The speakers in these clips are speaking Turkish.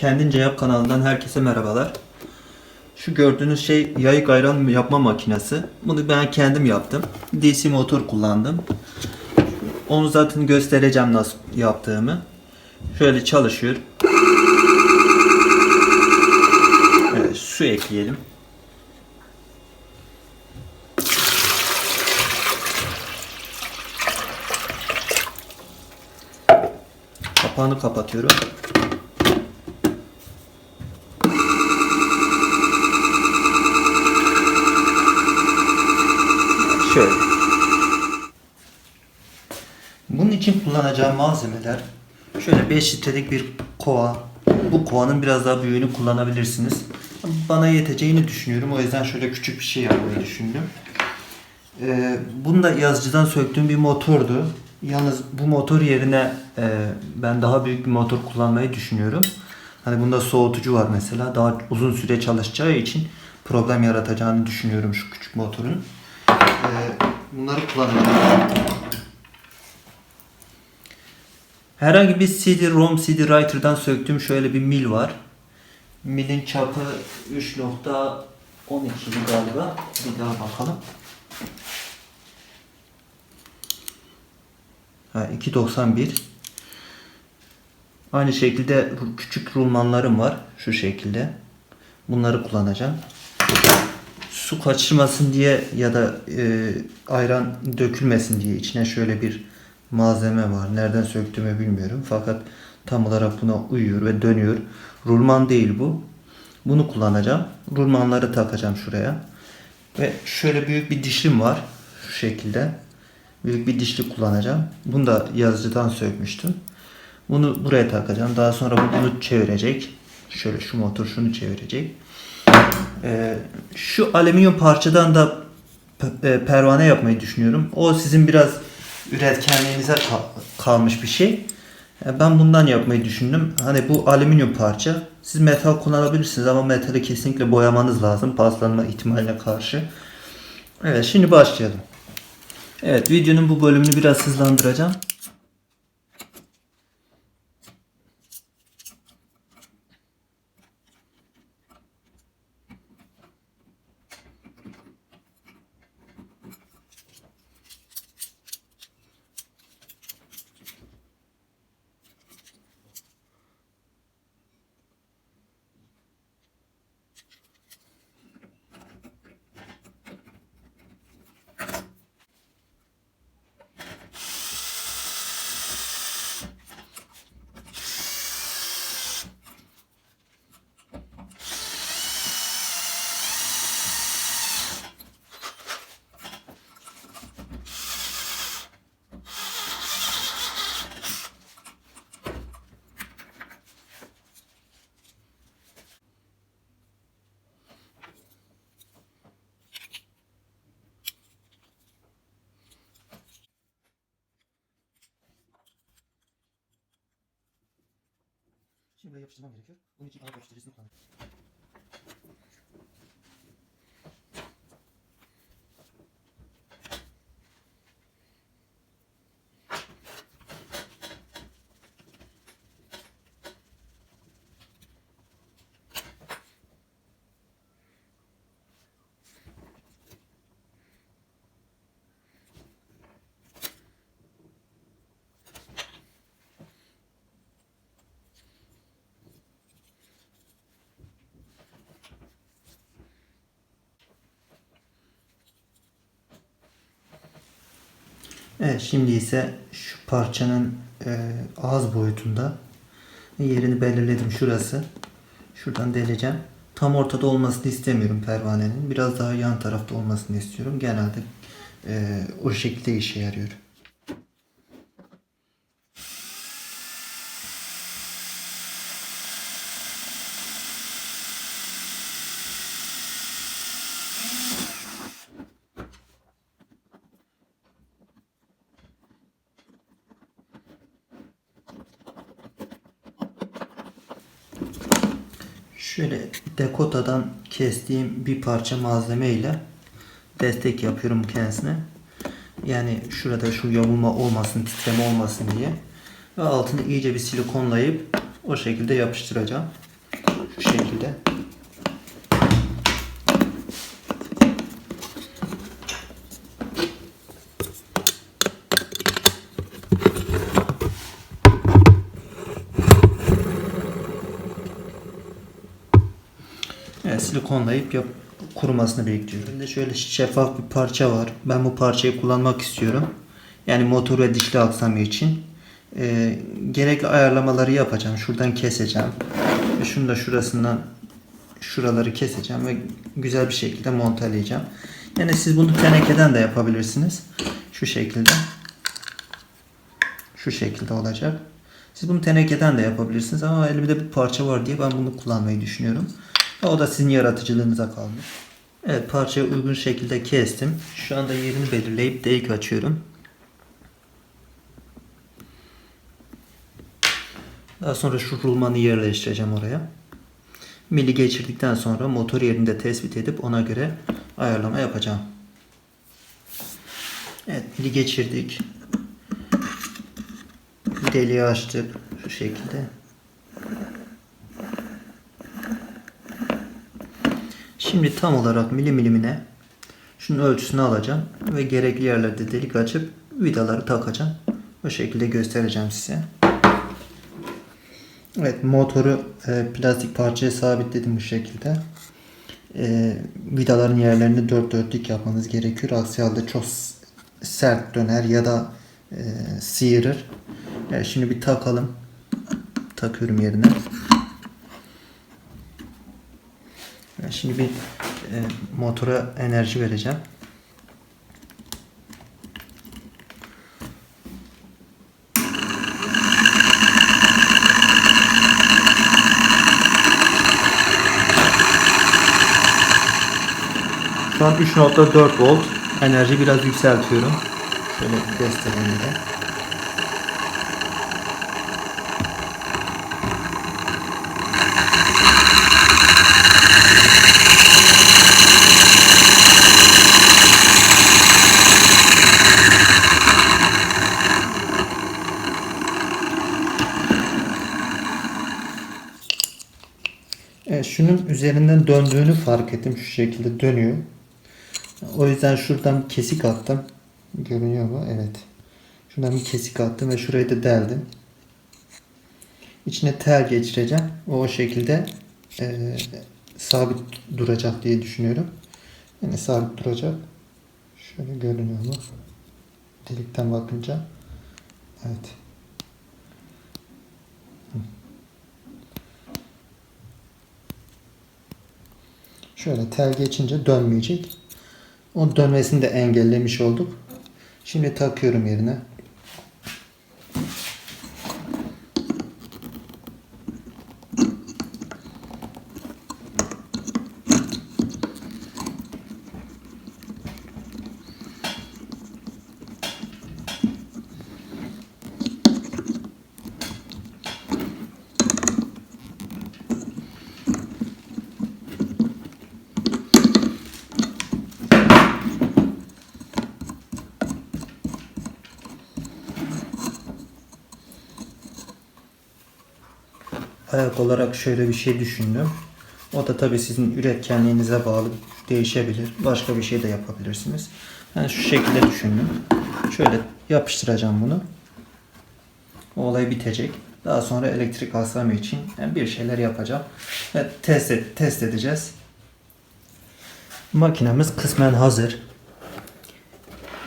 Kendince Yap kanalından herkese merhabalar. Şu gördüğünüz şey yayık ayran yapma makinesi. Bunu ben kendim yaptım. DC motor kullandım. Onu zaten göstereceğim nasıl yaptığımı. Şöyle çalışıyor. Evet, su ekleyelim. Kapağını kapatıyorum. Şöyle. Bunun için kullanacağım malzemeler şöyle 5 litrelik bir kova. Bu kovanın biraz daha büyüğünü kullanabilirsiniz. Bana yeteceğini düşünüyorum. O yüzden şöyle küçük bir şey yapmayı düşündüm. Ee, bunu da yazıcıdan söktüğüm bir motordu. Yalnız bu motor yerine e, ben daha büyük bir motor kullanmayı düşünüyorum. Hani bunda soğutucu var mesela. Daha uzun süre çalışacağı için problem yaratacağını düşünüyorum şu küçük motorun. Bunları kullanacağım. Herhangi bir CD-ROM, CD Writer'dan söktüğüm şöyle bir mil var. Milin çapı 3.12 galiba. Bir daha bakalım. Ha, 2.91 Aynı şekilde küçük rulmanlarım var. Şu şekilde. Bunları kullanacağım. Su kaçırmasın diye ya da e, ayran dökülmesin diye içine şöyle bir malzeme var. Nereden söktüğümü bilmiyorum. Fakat tam olarak buna uyuyor ve dönüyor. Rulman değil bu. Bunu kullanacağım. Rulmanları takacağım şuraya. Ve şöyle büyük bir dişlim var. Şu şekilde. Büyük bir dişli kullanacağım. Bunu da yazıcıdan sökmüştüm. Bunu buraya takacağım. Daha sonra bu bunu çevirecek. Şöyle şu motor şunu çevirecek. Ee, şu alüminyum parçadan da e, pervane yapmayı düşünüyorum. O sizin biraz üretkenliğinize kal- kalmış bir şey. E, Ben bundan yapmayı düşündüm. Hani bu alüminyum parça. Siz metal kullanabilirsiniz ama metali kesinlikle boyamanız lazım paslanma ihtimaline karşı. Evet şimdi başlayalım. Evet videonun bu bölümünü biraz hızlandıracağım. Buraya yapıştırmam gerekiyor. Bunun için ağır yapıştırıcısını kullanıyorum. Evet şimdi ise şu parçanın e, ağız boyutunda yerini belirledim şurası. Şuradan deleceğim. Tam ortada olmasını istemiyorum pervanenin. Biraz daha yan tarafta olmasını istiyorum. Genelde e, o şekilde işe yarıyor. Şöyle dekotadan kestiğim bir parça malzeme ile destek yapıyorum kendisine. Yani şurada şu yamulma olmasın, titreme olmasın diye. Ve altını iyice bir silikonlayıp o şekilde yapıştıracağım. Şu şekilde. Evet, silikonlayıp yap kurumasını bekliyorum. Şimdi şöyle şeffaf bir parça var. Ben bu parçayı kullanmak istiyorum. Yani motor ve dişli aksamı için. Ee, gerekli ayarlamaları yapacağım. Şuradan keseceğim. Ve şunu da şurasından şuraları keseceğim ve güzel bir şekilde montalayacağım. Yani siz bunu tenekeden de yapabilirsiniz. Şu şekilde. Şu şekilde olacak. Siz bunu tenekeden de yapabilirsiniz ama elimde bir parça var diye ben bunu kullanmayı düşünüyorum. O da sizin yaratıcılığınıza kalmış. Evet parçayı uygun şekilde kestim. Şu anda yerini belirleyip delik açıyorum. Daha sonra şu rulmanı yerleştireceğim oraya. Mili geçirdikten sonra motor yerinde tespit edip ona göre ayarlama yapacağım. Evet mili geçirdik. Deliği açtık şu şekilde. Şimdi tam olarak milim milimine şunun ölçüsünü alacağım ve gerekli yerlerde delik açıp vidaları takacağım. Bu şekilde göstereceğim size. Evet motoru e, plastik parçaya sabitledim bu şekilde. E, vidaların yerlerini dört dörtlük yapmanız gerekiyor. Aksi halde çok sert döner ya da e, sıyırır. Evet, şimdi bir takalım. Takıyorum yerine. Evet, Şimdi bir e, motora enerji vereceğim. Şu an 3.4 volt. Enerji biraz yükseltiyorum. Şöyle göstereyim de. Şunun üzerinden döndüğünü fark ettim. Şu şekilde dönüyor. O yüzden şuradan kesik attım. Görünüyor mu? Evet. Şuradan bir kesik attım ve şurayı da deldim. İçine tel geçireceğim. O, şekilde eee, sabit duracak diye düşünüyorum. Yani sabit duracak. Şöyle görünüyor mu? Delikten bakınca. Evet. Şöyle tel geçince dönmeyecek. O dönmesini de engellemiş olduk. Şimdi takıyorum yerine. Ayak olarak şöyle bir şey düşündüm. O da tabii sizin üretkenliğinize bağlı değişebilir. Başka bir şey de yapabilirsiniz. Ben şu şekilde düşündüm. Şöyle yapıştıracağım bunu. O olay bitecek. Daha sonra elektrik aksamı için bir şeyler yapacağım. Ve test, et- test edeceğiz. Makinemiz kısmen hazır.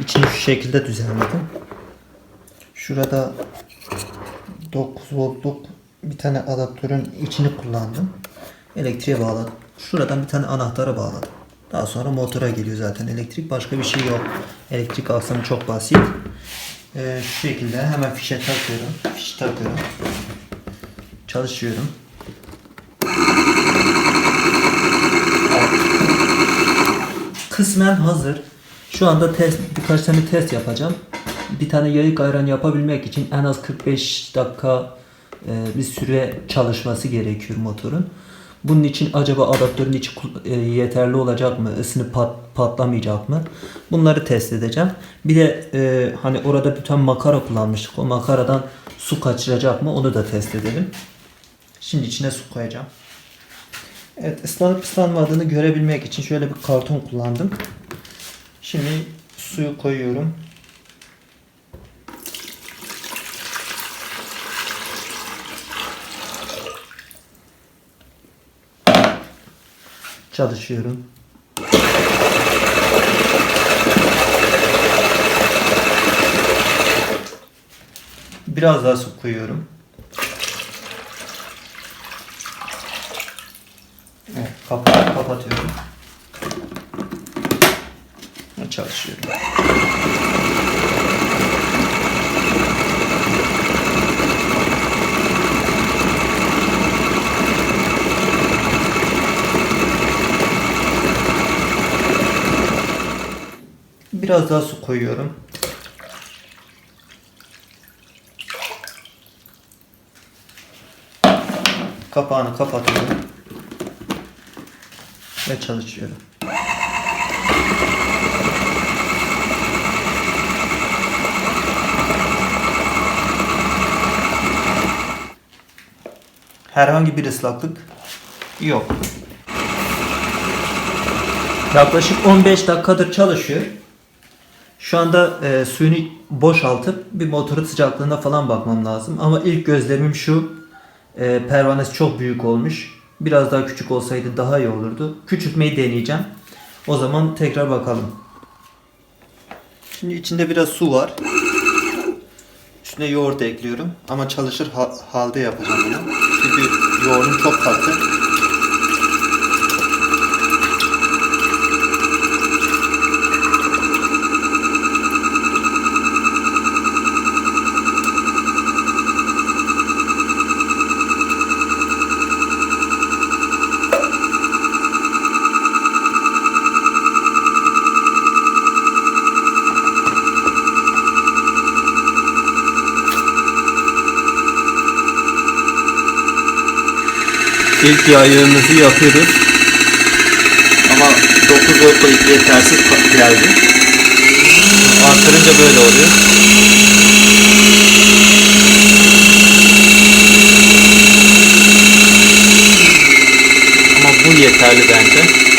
İçini şu şekilde düzenledim. Şurada 9 voltluk bir tane adaptörün içini kullandım. Elektriğe bağladım. Şuradan bir tane anahtara bağladım. Daha sonra motora geliyor zaten elektrik. Başka bir şey yok. Elektrik aksamı çok basit. Ee, şu şekilde hemen fişe takıyorum. Fiş takıyorum. Çalışıyorum. Kısmen hazır. Şu anda test birkaç tane test yapacağım. Bir tane yayık ayran yapabilmek için en az 45 dakika bir süre çalışması gerekiyor motorun. Bunun için acaba adaptörün içi e, yeterli olacak mı? Isını pat, patlamayacak mı? Bunları test edeceğim. Bir de e, hani orada bir tane makara kullanmıştık. O makaradan su kaçıracak mı? Onu da test edelim. Şimdi içine su koyacağım. Evet ıslanıp ıslanmadığını görebilmek için şöyle bir karton kullandım. Şimdi suyu koyuyorum. Çalışıyorum. Biraz daha su koyuyorum. Evet, kapağı kapatıyorum. Çalışıyorum. Biraz daha su koyuyorum. Kapağını kapatıyorum. Ve çalışıyorum. Herhangi bir ıslaklık yok. Yaklaşık 15 dakikadır çalışıyor. Şu anda e, suyunu boşaltıp bir motorun sıcaklığına falan bakmam lazım. Ama ilk gözlemim şu. E, pervanesi çok büyük olmuş. Biraz daha küçük olsaydı daha iyi olurdu. Küçültmeyi deneyeceğim. O zaman tekrar bakalım. Şimdi içinde biraz su var. Üstüne yoğurt ekliyorum. Ama çalışır ha- halde yapacağım bunu. Çünkü yoğurdum çok katı. ilk yaylığımızı yapıyoruz. Ama 9 voltla ilgili yetersiz geldi. Artırınca böyle oluyor. Ama bu yeterli bence.